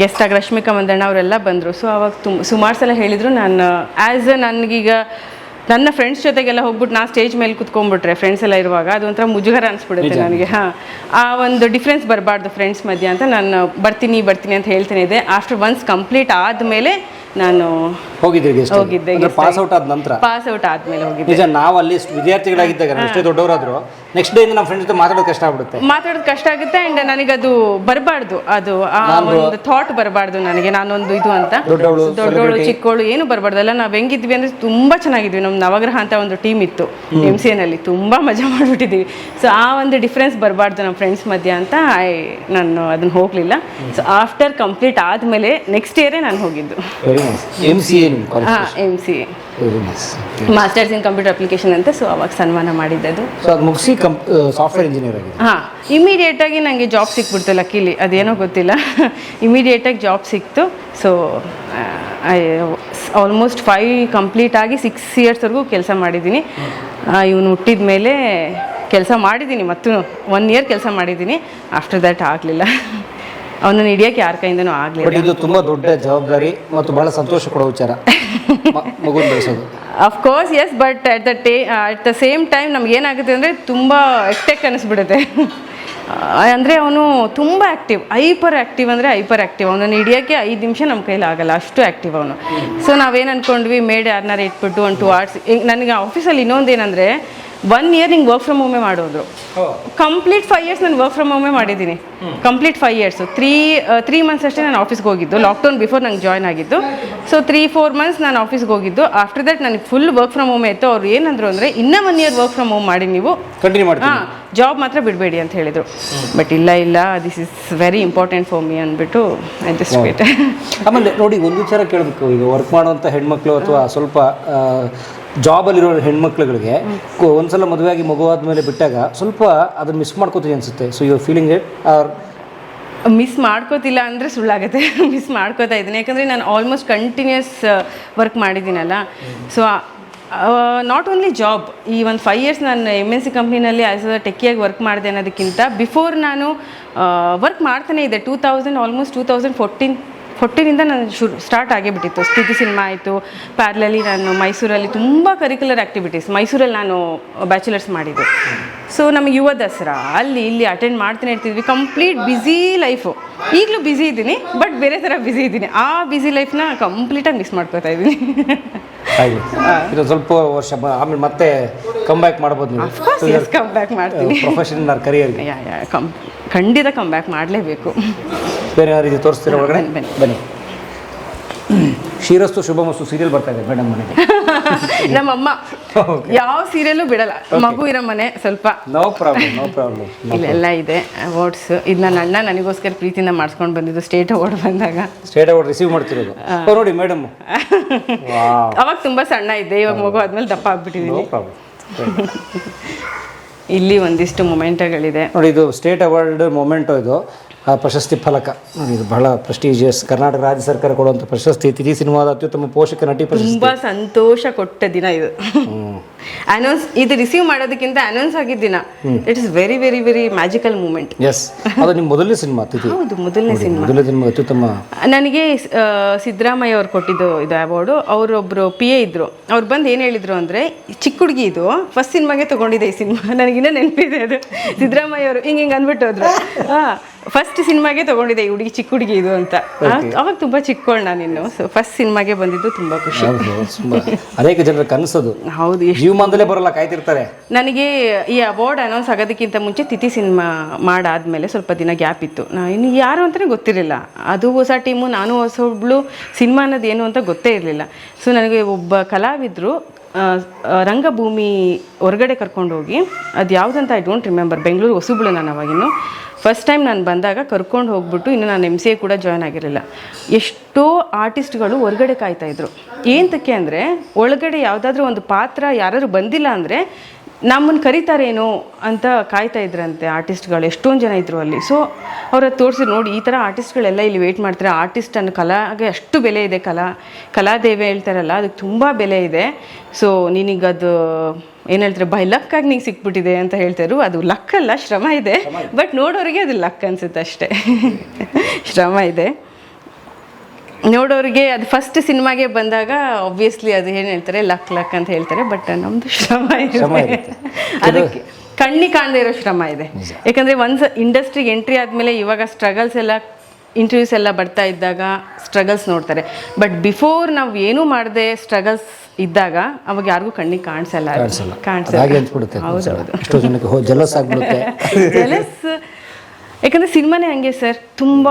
Speaker 1: ಗೆಸ್ಟ್ ಆಗಿ ರಶ್ಮಿಕಾ ಮಂದಣ್ಣ ಅವರೆಲ್ಲ ಬಂದರು. ಸೊ ಅವಾಗ ತುಂಬ ಸುಮಾರು ಸಲ ಹೇಳಿದರು. ನಾನು ಆ್ಯಸ್ ಅ ನನಗೀಗ ನನ್ನ ಫ್ರೆಂಡ್ಸ್ ಜೊತೆಗೆಲ್ಲ ಹೋಗ್ಬಿಟ್ಟು ನಾ ಸ್ಟೇಜ್ ಮೇಲೆ ಕುತ್ಕೊಂಡ್ಬಿಟ್ರೆ ಫ್ರೆಂಡ್ಸ್ ಎಲ್ಲ ಇರುವಾಗ ಅದು ಒಂಥರ ಮುಜುಗರ ಅನಿಸ್ಬಿಡುತ್ತೆ ನನಗೆ. ಹಾಂ. ಆ ಒಂದು ಡಿಫ್ರೆನ್ಸ್ ಬರಬಾರ್ದು ಫ್ರೆಂಡ್ಸ್ ಮಧ್ಯೆ ಅಂತ ನಾನು ಬರ್ತೀನಿ ಬರ್ತೀನಿ ಅಂತ ಹೇಳ್ತೇನೆ. ಇದೆ ಆಫ್ಟರ್ ಒನ್ಸ್ ಕಂಪ್ಲೀಟ್ ಆದಮೇಲೆ ನಾನು
Speaker 2: ಹೋಗಿದ್ದೆ
Speaker 1: ಹೋಗಿದ್ದೆ
Speaker 2: ಪಾಸ್ ಔಟ್ ಆದ ನಂತರ.
Speaker 1: ಪಾಸ್ ಔಟ್ ಆದಮೇಲೆ ಹೋಗಿದ್ದೆ.
Speaker 2: ನಿಜ ನಾವು ಅಲ್ಲಿ ವಿದ್ಯಾರ್ಥಿಗಳಾಗಿದ್ದಾಗ ಅಷ್ಟೇ ಎಷ್ಟೇ ದೊಡ್ಡವರಾದ್ರು ನೆಕ್ಸ್ಟ್ ಡೇ ನಮ್ಮ ಫ್ರೆಂಡ್ ಜೊತೆ ಮಾತಾಡೋದು ಕಷ್ಟ ಆಗ್ಬಿಡುತ್ತೆ.
Speaker 1: ಮಾತಾಡೋದು ಕಷ್ಟ ಆಗುತ್ತೆ ಅಂಡ್ ಅದು ಬರಬಾರ್ದು. ಅದು ಆ ಒಂದು ಥಾಟ್ ಬರಬಾರ್ದು ನನಗೆ. ನಾನೊಂದು ಇದು ಅಂತ.
Speaker 2: ದೊಡ್ಡವಳು,
Speaker 1: ದೊಡ್ಡವಳು
Speaker 2: celebrity.
Speaker 1: ಚಿಕ್ಕವಳು ಏನು ಬರಬಾರ್ದು. ಅಲ್ಲ ನಾವು ಹೆಂಗಿದ್ವಿ ಅಂದ್ರೆ ತುಂಬಾ ಚೆನ್ನಾಗಿದ್ವಿ. ನಮ್ಮ ನವಗ್ರಹ ಅಂತ ಒಂದು ಟೀಮ್ ಇತ್ತು ಎಂ ಸಿ ಎನಲ್ಲಿ ತುಂಬಾ ಮಜಾ ಮಾಡ್ಬಿಟ್ಟಿದೀವಿ. ಸೊ ಆ ಒಂದು ಡಿಫ್ರೆನ್ಸ್ ಬರಬಾರ್ದು ನಮ್ಮ ಫ್ರೆಂಡ್ಸ್ ಮಧ್ಯ ಅಂತ ಐ ನಾನು ಅದನ್ನ ಹೋಗ್ಲಿಲ್ಲ. ಸೊ ಆಫ್ಟರ್ ಕಂಪ್ಲೀಟ್ ಆದ್ಮೇಲೆ ನೆಕ್ಸ್ಟ್ ಇಯರೇ ನಾನು ಹೋಗಿದ್ದು.
Speaker 2: Very nice M C A ನಿಮ್ಮ college
Speaker 1: M C
Speaker 2: very nice
Speaker 1: masters in computer application ಅಂತ ಸೊ ಅವಾಗ ಸನ್ಮಾನ ಮಾಡಿದ್ದದು.
Speaker 2: ಸೊ ಅದು ಮುಗಿಸಿ ಕಂಪ್ ಸಾಫ್ಟ್ವೇರ್ ಇಂಜಿನಿಯರ್ ಆಗಿದೆ
Speaker 1: ಹಾಂ ಇಮಿಡಿಯೇಟಾಗಿ ನನಗೆ ಜಾಬ್ ಸಿಕ್ಬಿಡ್ತು ಲಕ್ಕಿಲಿ ಅದೇನೋ ಗೊತ್ತಿಲ್ಲ. ಇಮಿಡಿಯೇಟಾಗಿ ಜಾಬ್ ಸಿಕ್ತು. ಸೊ ಆಲ್ಮೋಸ್ಟ್ ಫೈವ್ ಕಂಪ್ಲೀಟ್ ಆಗಿ ಸಿಕ್ಸ್ ಇಯರ್ಸ್ವರೆಗೂ ಕೆಲಸ ಮಾಡಿದ್ದೀನಿ. ಇವನು ಹುಟ್ಟಿದ ಮೇಲೆ ಕೆಲಸ ಮಾಡಿದ್ದೀನಿ ಮತ್ತು ಒನ್ ಇಯರ್ ಕೆಲಸ ಮಾಡಿದ್ದೀನಿ. ಆಫ್ಟರ್ ದ್ಯಾಟ್ ಆಗಲಿಲ್ಲ. ಅವನನ್ನು ಹಿಡಿಯೋಕ್ಕೆ ಯಾರ ಕೈಯಿಂದನೂ ಆಗಲಿಲ್ಲ.
Speaker 2: ಇದು ತುಂಬ ದೊಡ್ಡ ಜವಾಬ್ದಾರಿ ಮತ್ತು ಬಹಳ ಸಂತೋಷ ಕೊಡೋ ವಿಚಾರ. ಮಗುನ ಬೆಳೆಸೋದು.
Speaker 1: Of course yes but at the tea at the same time ನಮ್ಗೆ ಏನಾಗುತ್ತೆ ಅಂದರೆ ತುಂಬ ಎಕ್ಟೆಕ್ ಅನಿಸ್ಬಿಡುತ್ತೆ. ಅಂದರೆ ಅವನು ತುಂಬ ಆ್ಯಕ್ಟಿವ್ ಹೈಪರ್ ಆ್ಯಕ್ಟಿವ್ ಅಂದರೆ ಹೈಪರ್ ಆ್ಯಕ್ಟಿವ್ ಅವನನ್ನು ಹಿಡಿಯೋಕ್ಕೆ ಐದು ನಿಮಿಷ ನಮ್ಮ ಕೈಲಿ ಆಗಲ್ಲ, ಅಷ್ಟು ಆ್ಯಕ್ಟಿವ್ ಅವನು. ಸೊ ನಾವೇನು ಅಂದ್ಕೊಂಡ್ವಿ ಮೇಡ್ ಯಾರನ್ನಾರು ಇಟ್ಬಿಟ್ಟು ಒಂದು ಟು ಆರ್ಟ್ಸ್ ನನಗೆ ಆಫೀಸಲ್ಲಿ ಇನ್ನೊಂದು ಏನಂದರೆ ಒನ್ ಇಯರ್ ನಿಂಗೆ ವರ್ಕ್ ಫ್ರಮ್ ಹೋಮೇ ಮಾಡೋದು ಕಂಪ್ಲೀಟ್ ಫೈವ್ ಇಯರ್ಸ್ ನಾನು ವರ್ಕ್ ಫ್ರಮ್ ಹೋಮೇ. ಮಾಡಿದ್ದೀನಿ complete five years three three months ಅಷ್ಟೇ ನಾನು ಆಫೀಸ್ಗೆ ಹೋಗಿದ್ದು. ಲಾಕ್ಡೌನ್ ಬಿಫೋರ್ ನಂಗೆ ಜಾಯ್ನ್ ಆಗಿದ್ದು. ಸೊ ತ್ರೀ ಫೋರ್ ಮಂತ್ಸ್ ನಾನು ಆಫೀಸ್ಗೆ ಹೋಗಿದ್ದು. ಆಫ್ಟರ್ ದಟ್ ನನಗೆ ಫುಲ್ ವರ್ಕ್ ಫ್ರಮ್ ಹೋಮೇ ಇತ್ತು. ಅವ್ರು ಏನಂದ್ರು ಅಂದರೆ ಇನ್ನೂ one year work from home ಮಾಡಿ ನೀವು. ಹಾಂ ಜಾಬ್ ಮಾತ್ರ ಬಿಡಬೇಡಿ ಅಂತ ಹೇಳಿದರು. ಬಟ್ ಇಲ್ಲ ಇಲ್ಲ this is very important for me ಅಂದ್ಬಿಟ್ಟು
Speaker 2: ಆಮೇಲೆ ನೋಡಿ ಒಂದು ವಿಚಾರ ಕೇಳಬೇಕು. ಈಗ ವರ್ಕ್ ಮಾಡುವಂಥ ಹೆಣ್ಮಕ್ಳು ಅಥವಾ ಸ್ವಲ್ಪ ಜಾಬಲ್ಲಿರೋ ಹೆಣ್ಮಕ್ಳುಗಳಿಗೆ ಒಂದ್ಸಲ ಮದುವೆಯಾಗಿ ಮಗುವಾದ ಮೇಲೆ ಬಿಟ್ಟಾಗ ಸ್ವಲ್ಪ ಅದನ್ನ ಮಿಸ್ ಮಾಡ್ಕೋತೀವಿ ಅನ್ಸುತ್ತೆ. So your feeling it are
Speaker 1: miss ಮಾಡ್ಕೋತಿಲ್ಲ ಅಂದರೆ ಸುಳ್ಳಾಗುತ್ತೆ. ಮಿಸ್ ಮಾಡ್ಕೋತಾ ಇದ್ದೀನಿ. ಯಾಕಂದರೆ ನಾನು ಆಲ್ಮೋಸ್ಟ್ ಕಂಟಿನ್ಯೂಸ್ ವರ್ಕ್ ಮಾಡಿದ್ದೀನಲ್ಲ. ಸೊ ನಾಟ್ ಓನ್ಲಿ ಜಾಬ್ ಈ ಒಂದು ಫೈವ್ ಇಯರ್ಸ್ ನಾನು ಎಂ ಎನ್ ಸಿ ಕಂಪ್ನಿನಲ್ಲಿ ಆ್ಯಸ್ ಅ ಟೆಕ್ಕಿಯಾಗಿ ವರ್ಕ್ ಮಾಡಿದೆ ಅನ್ನೋದಕ್ಕಿಂತ ಬಿಫೋರ್ ನಾನು ವರ್ಕ್ ಮಾಡ್ತಾನೆ ಇದೆ two thousand almost two thousand fourteen ಫೋರ್ಟೀನಿಂದ ನಾನು ಶುರು ಸ್ಟಾರ್ಟ್ ಆಗೇ ಬಿಟ್ಟಿತ್ತು ಸ್ಥಿತಿ ಸಿನಿಮಾ ಆಯಿತು ಪ್ಯಾರ್ಲಲ್ಲಿ ನಾನು ಮೈಸೂರಲ್ಲಿ ತುಂಬ ಕರಿಕ್ಯುಲರ್ ಆ್ಯಕ್ಟಿವಿಟೀಸ್ ಮೈಸೂರಲ್ಲಿ ನಾನು ಬ್ಯಾಚುಲರ್ಸ್ ಮಾಡಿದ್ದೆ. ಸೊ ನಮಗೆ ಯುವ ದಸರಾ ಅಲ್ಲಿ ಇಲ್ಲಿ ಅಟೆಂಡ್ ಮಾಡ್ತಾನೆ ಇರ್ತಿದ್ವಿ ಕಂಪ್ಲೀಟ್ ಬ್ಯುಸಿ ಲೈಫು ಈಗಲೂ ಬ್ಯುಸಿ ಇದ್ದೀನಿ ಬಟ್ ಬೇರೆ ಥರ ಬ್ಯುಸಿ ಇದ್ದೀನಿ. ಆ ಬ್ಯುಸಿ ಲೈಫ್ನ ಕಂಪ್ಲೀಟಾಗಿ ಮಿಸ್ ಮಾಡ್ಕೋತಾ ಇದ್ದೀನಿ.
Speaker 2: ಹಾಗೆ. ಇದು ಸ್ವಲ್ಪ ವರ್ಷ ಆಮೇಲೆ ಮತ್ತೆ ಕಮ್ ಬ್ಯಾಕ್ ಮಾಡ್ಬೋದು ನೀವು.
Speaker 1: ಕಮ್ ಬ್ಯಾಕ್ ಮಾಡ್ತೀನಿ.
Speaker 2: ಪ್ರೊಫೆಷನ್ ಆರ್
Speaker 1: ಖಂಡಿತ ಕಮ್ ಬ್ಯಾಕ್ ಮಾಡಲೇಬೇಕು.
Speaker 2: ಬೇರೆ ಯಾವ ರೀತಿ ತೋರಿಸ್ತೀರಾ ಒಳಗಡೆ?
Speaker 1: ಬನ್ನಿ,
Speaker 2: ಬನ್ನಿ. ಶ್ರೀರಸ್ತು ಶುಭಮಸ್ತು ಸೀರಿಯಲ್ ಬರ್ತಾ ಇದೆ ಮೇಡಮ್ ಮನೆಗೆ.
Speaker 1: ನಮ್ಮಮ್ಮ ಯಾವ ಸೀರಿಯಲ್ಲೂ ಬಿಡಲ್ಲ. ಮಗು ಇರೋ ಮನೆ ಸ್ವಲ್ಪ.
Speaker 2: ನೋ ಪ್ರಾಬ್ಲಮ್ ನೋ ಪ್ರಾಬ್ಲಮ್
Speaker 1: ಇಲ್ಲೆಲ್ಲ ಇದೆ ಅವಾರ್ಡ್ಸ್ ಇದು ನನ್ನ ಅಣ್ಣ ನನಗೋಸ್ಕರ ಪ್ರೀತಿಯಿಂದ ಮಾಡಿಸ್ಕೊಂಡು ಬಂದಿದ್ದು ಸ್ಟೇಟ್ ಅವಾರ್ಡ್ ಬಂದಾಗ.
Speaker 2: ಸ್ಟೇಟ್ ಅವಾರ್ಡ್ ರಿಸೀವ್ ಮಾಡ್ತಿರೋದು. ನೋಡಿ ಮೇಡಮ್
Speaker 1: ಅವಾಗ ತುಂಬ ಸಣ್ಣ ಇದ್ದೆ ಇವಾಗ ಮಗು ಆದ್ಮೇಲೆ ದಪ್ಪ
Speaker 2: ನೋ
Speaker 1: ಆಗ್ಬಿಟ್ಟಿದ್ದೀನಿ
Speaker 2: ಪ್ರಾಬ್ಲಮ್
Speaker 1: ಇಲ್ಲಿ ಒಂದಿಷ್ಟು ಮೊಮೆಂಟಗಳಿದೆ.
Speaker 2: ನೋಡಿ ಇದು ಸ್ಟೇಟ್ ಅವಾರ್ಡ್ ಮೊಮೆಂಟೋ ಇದು. ಆ ಪ್ರಶಸ್ತಿ ಫಲಕ. ನೋಡಿ ಇದು ಬಹಳ ಪ್ರೆಸ್ಟೀಜಿಯಸ್ ಕರ್ನಾಟಕ ರಾಜ್ಯ ಸರ್ಕಾರ ಕೊಡುವಂಥ ಪ್ರಶಸ್ತಿ. ತಿಥಿ ಸಿನಿಮಾದ ಅತ್ಯುತ್ತಮ ಪೋಷಕ ನಟಿ ಪ್ರಶಸ್ತಿ.
Speaker 1: ತುಂಬಾ ಸಂತೋಷ ಕೊಟ್ಟ ದಿನ ಇದು. ಅನೌನ್ಸ್ ಇದು ರಿಸೀವ್ ಮಾಡೋದಕ್ಕಿಂತ ಅನೌನ್ಸ್ ಆಗಿದ್ದ ದಿನ it is very very very magical moment
Speaker 2: yes ಅದು ನಿಮ್ಮ ಮೊದಲನೇ ಸಿನಿಮಾ
Speaker 1: ಹೌದು ಮೊದಲನೇ ಸಿನಿಮಾ.
Speaker 2: ಮೊದಲನೇ ಸಿನಿಮಾ ಅತ್ಯುತ್ತಮ.
Speaker 1: ನನಗೆ ಸಿದ್ದರಾಮಯ್ಯ ಅವ್ರು ಕೊಟ್ಟಿದ್ದು ಇದು ಅವಾರ್ಡು ಅವರೊಬ್ಬರು ಪಿ ಎ ಇದ್ರು. ಅವ್ರು ಬಂದು ಏನು ಹೇಳಿದ್ರು ಅಂದರೆ ಚಿಕ್ಕ ಹುಡುಗಿ ಇದು ಫಸ್ಟ್ ಸಿನಿಮಾಗೆ ತೊಗೊಂಡಿದೆ ಈ ಸಿನಿಮಾ. ನನಗಿನ್ನ ನೆನಪಿದೆ ಅದು. ಸಿದ್ದರಾಮಯ್ಯ ಅವರು ಹಿಂಗೆ ಹಿಂಗೆ ಅಂದ್ಬಿಟ್ಟು ಹೋದ್ರು. ಹಾಂ. ಫಸ್ಟ್ ಸಿನಿಮಾಗೆ ತಗೊಂಡಿದೆ ಈ ಹುಡುಗಿ ಚಿಕ್ಕ ಹುಡುಗಿ ಇದು ಅಂತ. ಅವಾಗ ತುಂಬಾ ಚಿಕ್ಕೋಳ್ ನಾನಿನ್ನು ಸೊ ಫಸ್ಟ್ ಸಿನಿಮಾಗೆ ಬಂದಿದ್ದು ತುಂಬಾ ಖುಷಿ.
Speaker 2: ಅನೇಕ ಜನರ ಕನಸದು.
Speaker 1: ಹೌದು
Speaker 2: ಜೀವಮಾನದಲ್ಲೇ ಬರಲ್ಲ ಕಾಯ್ತಿರ್ತಾರೆ.
Speaker 1: ನನಗೆ ಈ ಅವಾರ್ಡ್ ಅನೌನ್ಸ್ ಆಗೋದಕ್ಕಿಂತ ಮುಂಚೆ ತಿಥಿ ಸಿನಿಮಾ ಮಾಡಾದ್ಮೇಲೆ ಸ್ವಲ್ಪ ದಿನ ಗ್ಯಾಪ್ ಇತ್ತು. ನಾ ಇನ್ನು ಯಾರು ಅಂತಲೇ ಗೊತ್ತಿರಲಿಲ್ಲ. ಅದು ಹೊಸ ಟೀಮು ನಾನು ಹೊಸ ಒಬ್ಳು ಸಿನಿಮಾ ಅನ್ನೋದು ಏನು ಅಂತ ಗೊತ್ತೇ ಇರಲಿಲ್ಲ. ಸೊ ನನಗೆ ಒಬ್ಬ ಕಲಾವಿದರು ರಂಗಭೂಮಿ ಹೊರಗಡೆ ಕರ್ಕೊಂಡೋಗಿ ಅದು ಯಾವುದಂತ ಐ ಡೋಂಟ್ ರಿಮೆಂಬರ್ ಬೆಂಗಳೂರು ಹೊಸಬಳು ನಾನು ಅವಾಗಿನ್ನು ಫಸ್ಟ್ ಟೈಮ್ ನಾನು ಬಂದಾಗ ಕರ್ಕೊಂಡು ಹೋಗ್ಬಿಟ್ಟು ಇನ್ನು ನಾನು ಎಂ ಸಿ ಎ ಕೂಡ ಜಾಯ್ನ್ ಆಗಿರಲಿಲ್ಲ. ಎಷ್ಟೋ ಆರ್ಟಿಸ್ಟ್ಗಳು ಹೊರಗಡೆ ಕಾಯ್ತಾಯಿದ್ರು ಏಂತಕ್ಕೆ ಅಂದರೆ, ಒಳಗಡೆ ಯಾವುದಾದ್ರೂ ಒಂದು ಪಾತ್ರ ಯಾರಾದರೂ ಬಂದಿಲ್ಲ ಅಂದರೆ ನಮ್ಮನ್ನು ಕರೀತಾರೇನೋ ಅಂತ ಕಾಯ್ತಾ ಇದ್ರಂತೆ ಆರ್ಟಿಸ್ಟ್ಗಳು. ಎಷ್ಟೊಂದು ಜನ ಇದ್ರು ಅಲ್ಲಿ. ಸೊ ಅವ್ರ ತೋರಿಸಿ ನೋಡಿ ಈ ಥರ ಆರ್ಟಿಸ್ಟ್ಗಳೆಲ್ಲ ಇಲ್ಲಿ ವೇಟ್ ಮಾಡ್ತಾರೆ. ಆರ್ಟಿಸ್ಟ್ ಅನ್ನೋ ಕಲಾಗೆ ಅಷ್ಟು ಬೆಲೆ ಇದೆ. ಕಲಾ ಕಲಾದೇವಿ ಹೇಳ್ತಾರಲ್ಲ ಅದಕ್ಕೆ ತುಂಬ ಬೆಲೆ ಇದೆ. ಸೊ ನಿನಗದು ಏನು ಹೇಳ್ತಾರೆ ಬೈ ಲಕ್ ಆಗಿ ನಿಂಗೆ ಸಿಕ್ಬಿಟ್ಟಿದೆ ಅಂತ ಹೇಳ್ತಾರು ಅದು ಲಕ್ ಅಲ್ಲ ಶ್ರಮ ಇದೆ. ಬಟ್ ನೋಡೋರಿಗೆ ಅದು ಲಕ್ ಅನ್ಸುತ್ತೆ ಅಷ್ಟೇ. ಶ್ರಮ ಇದೆ. ನೋಡೋರಿಗೆ ಅದು ಫಸ್ಟ್ ಸಿನಿಮಾಗೆ ಬಂದಾಗ ಆಬ್ವಿಯಸ್ಲಿ ಅದು ಏನು ಹೇಳ್ತಾರೆ ಲಕ್ ಲಕ್ ಅಂತ ಹೇಳ್ತಾರೆ ಬಟ್ ನಮ್ದು ಶ್ರಮ ಇದೆ. ಅದಕ್ಕೆ ಕಣ್ಣಿ ಕಾಣದೇ ಇರೋ ಶ್ರಮ ಇದೆ. ಯಾಕಂದ್ರೆ ಒಂದ್ಸ ಇಂಡಸ್ಟ್ರಿಗೆ ಎಂಟ್ರಿ ಆದ್ಮೇಲೆ ಇವಾಗ ಸ್ಟ್ರಗಲ್ಸ್ ಎಲ್ಲ ಇಂಟರ್ವ್ಯೂಸ್ ಎಲ್ಲ ಬರ್ತಾ ಇದ್ದಾಗ ಸ್ಟ್ರಗಲ್ಸ್ ನೋಡ್ತಾರೆ. ಬಟ್ ಬಿಫೋರ್ ನಾವು ಏನೂ ಮಾಡದೆ ಸ್ಟ್ರಗಲ್ಸ್ ಇದ್ದಾಗ ಅವಾಗ ಯಾರಿಗೂ ಕಣ್ಣಿಗೆ ಕಾಣಿಸಲ್ಲ.
Speaker 2: ಕಾಣಿಸಲ್ಲ.
Speaker 1: ಹೌದು. ಹೌದು
Speaker 2: ಜನಕ್ಕೆ ಹೋ ಜಲಸ್ ಆಗ್ಬಿಡುತ್ತೆ.
Speaker 1: ಜಲಸ್ ಯಾಕಂದರೆ ಸಿನಿಮಾನೇ ಹಂಗೆ ಸರ್. ತುಂಬ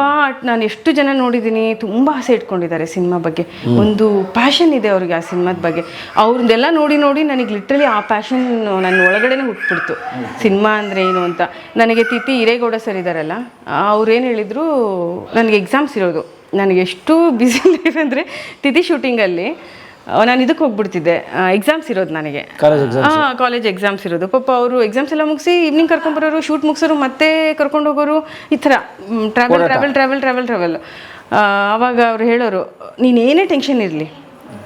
Speaker 1: ನಾನು ಎಷ್ಟು ಜನ ನೋಡಿದ್ದೀನಿ ತುಂಬ ಆಸೆ ಇಟ್ಕೊಂಡಿದ್ದಾರೆ ಸಿನಿಮಾ ಬಗ್ಗೆ. ಒಂದು ಪ್ಯಾಷನ್ ಇದೆ ಅವ್ರಿಗೆ ಆ ಸಿನಿಮಾದ ಬಗ್ಗೆ. ಅವ್ರದ್ದೆಲ್ಲ ನೋಡಿ ನೋಡಿ ನನಗೆ ಲಿಟ್ರಲಿ ಆ ಪ್ಯಾಷನ್ ನನ್ನ ಒಳಗಡೆನೇ ಹುಟ್ಬಿಡ್ತು. ಸಿನಿಮಾ ಅಂದರೆ ಏನು ಅಂತ. ನನಗೆ ತಿಥಿ ಹಿರೇಗೌಡ ಸರ್ ಇದ್ದಾರಲ್ಲ ಅವ್ರೇನು ಹೇಳಿದ್ರು ನನಗೆ ಎಕ್ಸಾಮ್ಸ್ ಇರೋದು. ನನಗೆ ಎಷ್ಟು ಬ್ಯುಸಿ ಲೈಫ್ ಅಂದರೆ ತಿಥಿ ಶೂಟಿಂಗಲ್ಲಿ ನಾನು ಇದಕ್ಕೆ ಹೋಗ್ಬಿಡ್ತಿದ್ದೆ. ಎಕ್ಸಾಮ್ಸ್ ಇರೋದು ನನಗೆ? ಹಾಂ ಕಾಲೇಜ್ ಎಕ್ಸಾಮ್ಸ್ ಇರೋದು. ಪಾಪ ಅವರು ಎಕ್ಸಾಮ್ಸ್ ಎಲ್ಲ ಮುಗಿಸಿ ಈವ್ನಿಂಗ್ ಕರ್ಕೊಂಬರೋರು ಶೂಟ್ ಮುಗಿಸೋರು ಮತ್ತೆ ಕರ್ಕೊಂಡು ಹೋಗೋರು ಈ ಥರ travel travel travel travel travel ಆವಾಗ ಅವ್ರು ಹೇಳೋರು ನೀನು ಏನೇ ಟೆನ್ಷನ್ ಇರಲಿ.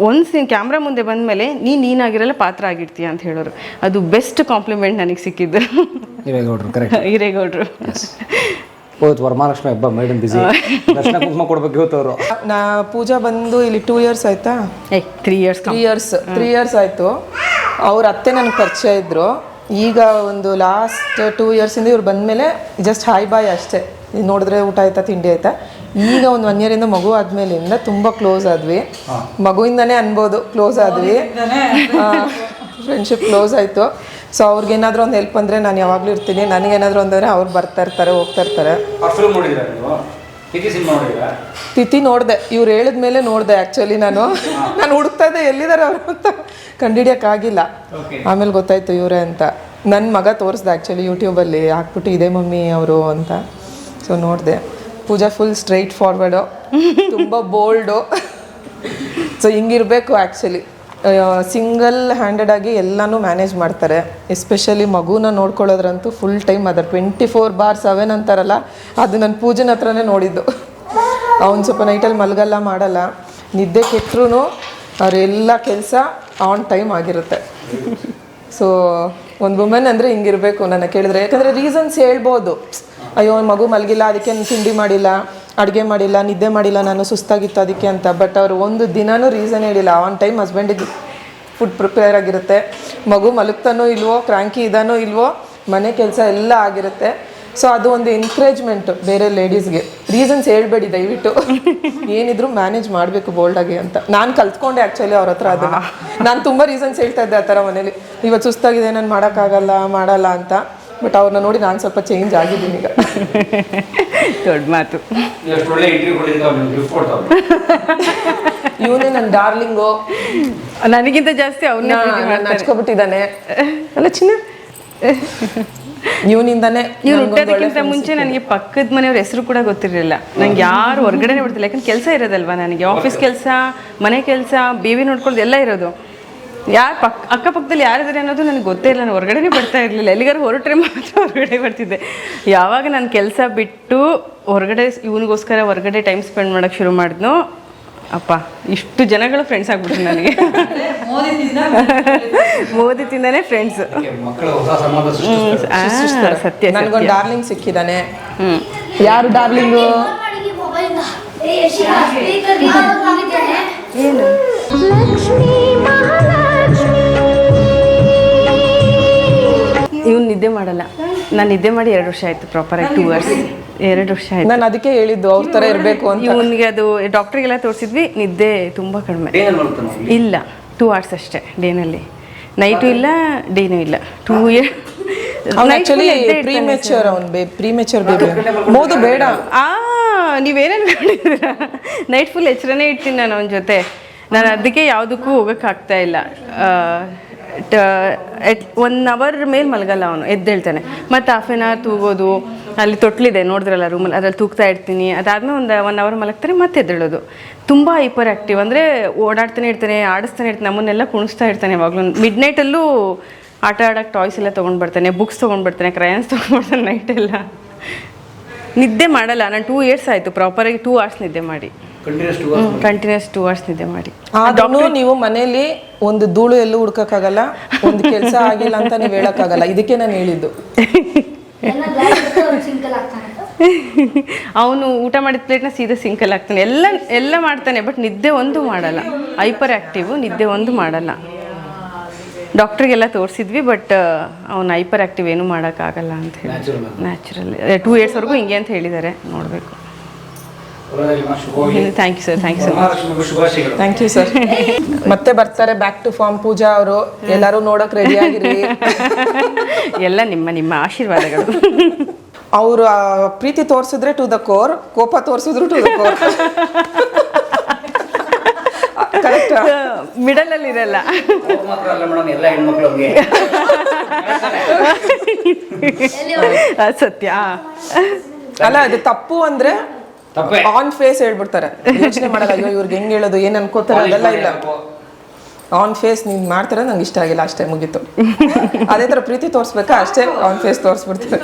Speaker 1: ಒನ್ಸ್ ನೀನು ಕ್ಯಾಮ್ರಾ ಮುಂದೆ ಬಂದಮೇಲೆ ನೀನು ನೀನಾಗಿರಲ್ಲ ಪಾತ್ರ ಆಗಿರ್ತೀಯ ಅಂತ ಹೇಳೋರು. ಅದು ಬೆಸ್ಟ್ ಕಾಂಪ್ಲಿಮೆಂಟ್ ನನಗೆ ಸಿಕ್ಕಿದ್ದು.
Speaker 2: ಹಿರೇಗೌಡರು ಹೋಯ್ತು ವರಮಹಾಲಕ್ಷ್ಮಿ ಹಬ್ಬ ಮೇಡಮ್ ಬಿಸಿ ದರ್ಶನ ಕುಂಕುಮ ಕೊಡ್ಬೇಕು ಇವತ್ತು ಅವರು.
Speaker 3: ನಾ ಪೂಜಾ ಬಂದು ಇಲ್ಲಿ ಟೂ ಇಯರ್ಸ್ ಆಯ್ತಾ?
Speaker 1: ಏಯ್ three years
Speaker 3: three years three years ಆಯಿತು. ಅವ್ರ ಅತ್ತೆ ನನಗೆ ಪರಿಚಯ ಇದ್ದರು ಈಗ ಒಂದು ಲಾಸ್ಟ್ ಟೂ ಇಯರ್ಸಿಂದ ಇವ್ರು ಬಂದಮೇಲೆ ಜಸ್ಟ್ ಹಾಯ್ ಬಾಯ್ ಅಷ್ಟೇ. ಇದ್ ನೋಡಿದ್ರೆ ಊಟ ಆಯ್ತಾ ತಿಂಡಿ ಆಯ್ತಾ? ಈಗ ಒಂದು ಒನ್ ಇಯರಿಂದ ಮಗು ಆದ್ಮೇಲಿಂದ ತುಂಬ ಕ್ಲೋಸ್ ಆದ್ವಿ. ಮಗುವಿಂದನೇ ಅನ್ಬೋದು ಕ್ಲೋಸ್ ಆದ್ವಿ. ಫ್ರೆಂಡ್ಶಿಪ್ ಕ್ಲೋಸ್ ಆಯಿತು. ಸೊ ಅವ್ರಿಗೇನಾದ್ರೂ ಒಂದು ಹೆಲ್ಪ್ ಅಂದರೆ ನಾನು ಯಾವಾಗಲೂ ಇರ್ತೀನಿ. ನನಗೇನಾದ್ರೂ ಅಂದರೆ ಅವ್ರು ಬರ್ತಾ ಇರ್ತಾರೆ ಹೋಗ್ತಾ ಇರ್ತಾರೆ.
Speaker 2: ತಿಥಿ
Speaker 3: ನೋಡಿದೆ. ಇವ್ರು ಹೇಳಿದ ಮೇಲೆ ನೋಡಿದೆ ಆ್ಯಕ್ಚುಲಿ ನಾನು. ನಾನು ಹುಡುಕ್ತಾ ಇದ್ದೆ ಎಲ್ಲಿದ್ದಾರೆ ಅವರು ಅಂತ ಕಂಡುಹಿಡಿಯೋಕ್ಕಾಗಿಲ್ಲ. ಆಮೇಲೆ ಗೊತ್ತಾಯ್ತು ಇವರೇ ಅಂತ. ನನ್ನ ಮಗ ತೋರಿಸ್ದೆ ಆ್ಯಕ್ಚುಲಿ ಯೂಟ್ಯೂಬಲ್ಲಿ ಹಾಕ್ಬಿಟ್ಟು ಇದೇ ಮಮ್ಮಿ ಅವರು ಅಂತ. ಸೊ ನೋಡಿದೆ. ಪೂಜಾ ಫುಲ್ ಸ್ಟ್ರೈಟ್ ಫಾರ್ವರ್ಡು ತುಂಬ ಬೋಲ್ಡು ಸೊ ಹಿಂಗಿರಬೇಕು ಆ್ಯಕ್ಚುಲಿ ಸಿಂಗಲ್ ಹ್ಯಾಂಡೆಡ್ ಆಗಿ ಎಲ್ಲನೂ ಮ್ಯಾನೇಜ್ ಮಾಡ್ತಾರೆ. ಎಸ್ಪೆಷಲಿ ಮಗುನ ನೋಡ್ಕೊಳ್ಳೋದ್ರಂತೂ ಫುಲ್ ಟೈಮ್ ಅದರ ಟ್ವೆಂಟಿ ಫೋರ್ ಬಾರ್ ಸೆವೆನ್ ಅಂತಾರಲ್ಲ, ಅದು ನನ್ನ ಪೂಜನ ಹತ್ರನೇ ನೋಡಿದ್ದು. ಅವ್ನು ಸ್ವಲ್ಪ ನೈಟಲ್ಲಿ ಮಲಗಲ್ಲ, ಮಾಡಲ್ಲ. ನಿದ್ದೆ ಕೆಟ್ಟರು ಅವರೆಲ್ಲ ಕೆಲಸ ಆನ್ ಟೈಮ್ ಆಗಿರುತ್ತೆ. ಸೊ ಒಂದು ವುಮೆನ್ ಅಂದರೆ ಹಿಂಗಿರಬೇಕು ನನ್ನ ಕೇಳಿದ್ರೆ. ಯಾಕಂದರೆ ರೀಸನ್ಸ್ ಹೇಳ್ಬೋದು. ಅಯ್ಯೋ ಮಗು ಮಲಗಿಲ್ಲ, ಅದಕ್ಕೆ ತಿಂಡಿ ಮಾಡಿಲ್ಲ. ಅಡುಗೆ ಮಾಡಿಲ್ಲ ನಿದ್ದೆ ಮಾಡಿಲ್ಲ ನಾನು ಸುಸ್ತಾಗಿತ್ತು ಅದಕ್ಕೆ ಅಂತ. ಬಟ್ ಅವರು ಒಂದು ದಿನಾನೂ ರೀಸನ್ ಹೇಳಿಲ್ಲ. ಆನ್ ಟೈಮ್ ಹಸ್ಬೆಂಡಿಗೆ ಫುಡ್ ಪ್ರಿಪೇರ್ ಆಗಿರುತ್ತೆ. ಮಗು ಮಲಗ್ತಾನೋ ಇಲ್ವೋ ಕ್ರಾಂಕಿ ಇದಾನೋ ಇಲ್ವೋ ಮನೆ ಕೆಲಸ ಎಲ್ಲ ಆಗಿರುತ್ತೆ. ಸೊ ಅದು ಒಂದು ಎನ್ಕರೇಜ್ಮೆಂಟು ಬೇರೆ ಲೇಡೀಸ್ಗೆ ರೀಸನ್ಸ್ ಹೇಳ್ಬೇಡಿ ದಯವಿಟ್ಟು. ಏನಿದ್ರು ಮ್ಯಾನೇಜ್ ಮಾಡಬೇಕು ಬೋಲ್ಡಾಗಿ ಅಂತ. ನಾನು ಕಲ್ತ್ಕೊಂಡೆ ಆ್ಯಕ್ಚುಲಿ ಅವ್ರ ಹತ್ರ ಅದನ್ನು. ನಾನು ತುಂಬ ರೀಸನ್ಸ್ ಹೇಳ್ತಾ ಇದ್ದೆ ಆ ಥರ ಮನೇಲಿ. ಇವತ್ತು ಸುಸ್ತಾಗಿದೆ ನಾನು ಮಾಡೋಕ್ಕಾಗಲ್ಲ ಮಾಡಲ್ಲ ಅಂತ. ಬಟ್ ಅವ್ರನ್ನ ನೋಡಿ ನಾನು ಸ್ವಲ್ಪ ಚೇಂಜ್ ಆಗಿದ್ದೀನಿ ಈಗ.
Speaker 1: ದೊಡ್ಡ ಮಾತು.
Speaker 3: ಇವನೇ ನನ್ನ ಡಾರ್ಲಿಂಗು
Speaker 1: ನನಗಿಂತ ಜಾಸ್ತಿ ಅವನ್ನ
Speaker 3: ಹಚ್ಕೊಬಿಟ್ಟಿದ್ದಾನೆ ಅಲ್ಲ ಚಿನ್ನ? ಇವನಿಂದಾನೆ
Speaker 1: ಇವ್ರು ಹುಟ್ಟೋದಕ್ಕಿಂತ ಮುಂಚೆ ನನಗೆ ಪಕ್ಕದ ಮನೆಯವ್ರ ಹೆಸರು ಕೂಡ ಗೊತ್ತಿರಲಿಲ್ಲ. ನಂಗೆ ಯಾರು ಹೊರಗಡೆ ಬಿಡ್ತಿಲ್ಲ. ಯಾಕಂದ್ರೆ ಕೆಲಸ ಇರೋದಲ್ವಾ ನನಗೆ ಆಫೀಸ್ ಕೆಲಸ ಮನೆ ಕೆಲಸ ಬೇಬಿ ನೋಡ್ಕೊಳ್ಳೋದು ಎಲ್ಲ ಇರೋದು. ಯಾರು ಪಕ್ ಅಕ್ಕಪಕ್ಕದಲ್ಲಿ ಯಾರಿದ್ದಾರೆ ಅನ್ನೋದು ನನಗೆ ಗೊತ್ತೇ ಇಲ್ಲ. ನಾನು ಹೊರಗಡೆನೇ ಬರ್ತಾ ಇರಲಿಲ್ಲ. ಎಲ್ಲಿಗಾರು ಹೊರಟ್ರೆ ಮಾತ್ರ ಹೊರಗಡೆ ಬರ್ತಿದ್ದೆ. ಯಾವಾಗ ನಾನು ಕೆಲಸ ಬಿಟ್ಟು ಹೊರಗಡೆ ಇವನಿಗೋಸ್ಕರ ಹೊರಗಡೆ ಟೈಮ್ ಸ್ಪೆಂಡ್ ಮಾಡೋಕೆ ಶುರು ಮಾಡಿದ್ನೋ ಅಪ್ಪ ಇಷ್ಟು ಜನಗಳು ಫ್ರೆಂಡ್ಸ್ ಆಗ್ಬಿಟ್ರು ನನಗೆ. ಮೋದಿ ತಿಂದಾನೆ ಫ್ರೆಂಡ್ಸ್ ಸತ್ಯ
Speaker 3: ನನಗೊಂದು ಡಾರ್ಲಿಂಗ್ ಸಿಕ್ಕಿದ್ದಾನೆ.
Speaker 1: ಹ್ಮ್.
Speaker 3: ಯಾರು ಡಾರ್ಲಿಂಗು
Speaker 4: ಲಕ್ಷ್ಮೀ
Speaker 1: ಇವ್ನು ನಿದ್ದೆ ಮಾಡಲ್ಲ. ನಾನು ನಿದ್ದೆ ಮಾಡಿ ಎರಡು ವರ್ಷ ಆಯಿತು ಪ್ರಾಪರಾಗಿ ಟೂ ಅವರ್ಸ್ ಎರಡು ವರ್ಷ ಆಯ್ತು.
Speaker 3: ನಾನು ಅದಕ್ಕೆ ಹೇಳಿದ್ದು ಅವ್ರ ಥರ ಇರಬೇಕು ಅಂತ.
Speaker 1: ಇವನಿಗೆ ಅದು ಡಾಕ್ಟ್ರಿಗೆಲ್ಲ ತೋರಿಸಿದ್ವಿ ನಿದ್ದೆ ತುಂಬ ಕಡಿಮೆ. ಇಲ್ಲ ಟೂ ಅವರ್ಸ್ ಅಷ್ಟೇ ಡೇನಲ್ಲಿ. ನೈಟು ಇಲ್ಲ ಡೇನೂ ಇಲ್ಲ. ಟೂ ಇಯರ್
Speaker 3: ಅವ್ನು ಆಕ್ಚುಲಿ ಅವ್ನು ಬೇ ಬೇಬಿ ಮೋದು ಬೇಡ.
Speaker 1: ಆ ನೀವೇನೇನು ಮಾಡಿದ್ದೀರಾ? ನೈಟ್ ಫುಲ್ ಎಚ್ಚರನೇ ಇಡ್ತೀನಿ ನಾನು ಅವನ ಜೊತೆ. ನಾನು ಅದಕ್ಕೆ ಯಾವುದಕ್ಕೂ ಹೋಗೋಕ್ಕಾಗ್ತಾ ಇಲ್ಲ. ಒನ್ ಅವರ್ ಮೇಲೆ ಮಲಗಲ್ಲ ಅವನು, ಎದ್ದೇಳ್ತಾನೆ. ಮತ್ತು ಹಾಫ್ ಎನ್ ಅವರ್ ತೂಗೋದು, ಅಲ್ಲಿ ತೊಟ್ಲಿದೆ, ನೋಡಿದ್ರಲ್ಲ ರೂಮಲ್ಲಿ ಅದ್ರಲ್ಲಿ ತೂಗ್ತಾ ಇರ್ತೀನಿ. ಅದಾದ್ಮೇಲೆ ಒಂದು ಒನ್ ಅವರ್ ಮಲಗ್ತಾರೆ ಮತ್ತೆ ಎದ್ದೇಳೋದು. ತುಂಬ ಹೈಪರ್ ಆ್ಯಕ್ಟಿವ್ ಅಂದರೆ ಓಡಾಡ್ತಾನೆ ಇರ್ತಾನೆ, ಆಡಿಸ್ತಾನೆ ಇರ್ತಾನೆ, ನಮ್ಮನ್ನೆಲ್ಲ ಕುಣಿಸ್ತಾ ಇರ್ತಾನೆ ಯಾವಾಗಲೂ. ಮಿಡ್ ನೈಟಲ್ಲೂ ಆಟ ಆಡೋಕ್ಕೆ ಟಾಯ್ಸ್ ಎಲ್ಲ ತೊಗೊಂಡು ಬರ್ತಾನೆ ಬುಕ್ಸ್ ತೊಗೊಂಡು ಬರ್ತಾನೆ ಕ್ರಯನ್ಸ್ ತೊಗೊಂಡ್ಬರ್ತಾನೆ ನೈಟೆಲ್ಲ ನಿದ್ದೆ ಮಾಡಲ್ಲ, ನಾನು ಟೂ ಇಯರ್ಸ್ ಆಯಿತು ಪ್ರಾಪರಾಗಿ ಟೂ ಅವರ್ಸ್ ನಿದ್ದೆ ಮಾಡಿ. ಕಂಟಿನ್ಯೂಸ್ ಟೂ ಅವರ್ಸ್ ನಿದ್ದೆ ಮಾಡಿ.
Speaker 3: ಆದ್ರೂ ನೀವು ಮನೆಯಲ್ಲಿ ಒಂದು ಧೂಳು ಎಲ್ಲೂ ಹುಡ್ಕಕ್ಕಾಗಲ್ಲ? ಒಂದು ಕೆಲಸ ಆಗಿಲ್ಲ ಅಂತ ನೀವು ಹೇಳಕ್ಕಾಗಲ್ಲ. ಇದಕ್ಕೆ ನಾನು ಹೇಳಿದ್ದು.
Speaker 5: ಸಿಂಕಲ್ ಆಗ್ತಾನೆ
Speaker 1: ಅವನು ಊಟ ಮಾಡಿದ ಪ್ಲೇಟ್ನ ಸೀದಾ ಸಿಂಕಲ್ ಆಗ್ತಾನೆ. ಎಲ್ಲ ಎಲ್ಲ ಮಾಡ್ತಾನೆ ಬಟ್ ನಿದ್ದೆ ಒಂದು ಮಾಡಲ್ಲ. ಹೈಪರ್ ಆ್ಯಕ್ಟಿವ್ ನಿದ್ದೆ ಒಂದು ಮಾಡಲ್ಲ. ಡಾಕ್ಟ್ರಿಗೆಲ್ಲ ತೋರಿಸಿದ್ವಿ ಬಟ್ ಅವ್ನು ಹೈಪರ್ ಆ್ಯಕ್ಟಿವ್ ಏನೂ ಮಾಡೋಕ್ಕಾಗಲ್ಲ ಅಂತ ಹೇಳಿ. ನ್ಯಾಚುರಲ್ ಟೂ ಇಯರ್ಸ್ವರೆಗೂ ಹಿಂಗೆ ಅಂತ ಹೇಳಿದ್ದಾರೆ. ನೋಡಬೇಕು. Thank you sir thank you sir much
Speaker 2: ಶುಭಾಶಯಗಳು
Speaker 3: ಥ್ಯಾಂಕ್ ಯು ಸರ್ ಮತ್ತೆ ಬರ್ತಾರೆ ಬ್ಯಾಕ್ ಟು ಫಾರ್ಮ್ ಪೂಜಾ ಅವರು. ಎಲ್ಲರೂ ನೋಡೋಕೆ ರೆಡಿ ಆಗಿರಿ
Speaker 1: ಎಲ್ಲ ನಿಮ್ಮ ನಿಮ್ಮ ಆಶೀರ್ವಾದಗಳು.
Speaker 3: ಅವರು ಪ್ರೀತಿ ತೋರಿಸಿದ್ರೆ ಟು ದ ಕೋರ್ ಕೋಪ ತೋರಿಸಿದ್ರು ಟು ದ ಕೋರ್ ಕರೆಕ್ಟ್
Speaker 1: ಮಿಡಲಲ್ಲಿ ಇರಲ್ಲ
Speaker 2: ಮಾತ್ರ ಅಲ್ಲ ಮೇಡಮ್ ಎಲ್ಲ ಹೆಣ್ಮಕ್ಳು
Speaker 1: ಸತ್ಯ
Speaker 3: ಅಲ್ಲ ಅದು ತಪ್ಪು ಅಂದ್ರೆ ಆನ್ ಫೇಸ್ ಹೇಳ್ಬಿಡ್ತಾರೆ. ಯೋಚನೆ ಮಾಡಲ್ಲ ಅಯ್ಯೋ ಇವ್ರಿಗೆ ಹೆಂಗ್ ಹೇಳೋದು ಏನ್ ಅನ್ಕೋತಾರೆ ಅದೆಲ್ಲ ಇಲ್ಲ. ಆನ್ ಫೇಸ್ ನೀನ್ ಮಾಡ್ತಾರೆ ನಂಗೆ ಇಷ್ಟ ಆಗಿಲ್ಲ ಅಷ್ಟೇ ಮುಗೀತು. ಅದೇ ತರ ಪ್ರೀತಿ ತೋರಿಸ್ಬೇಕಾ? ಅಷ್ಟೇ ಆನ್ ಫೇಸ್ ತೋರಿಸ್ಬಿಡ್ತಾರೆ.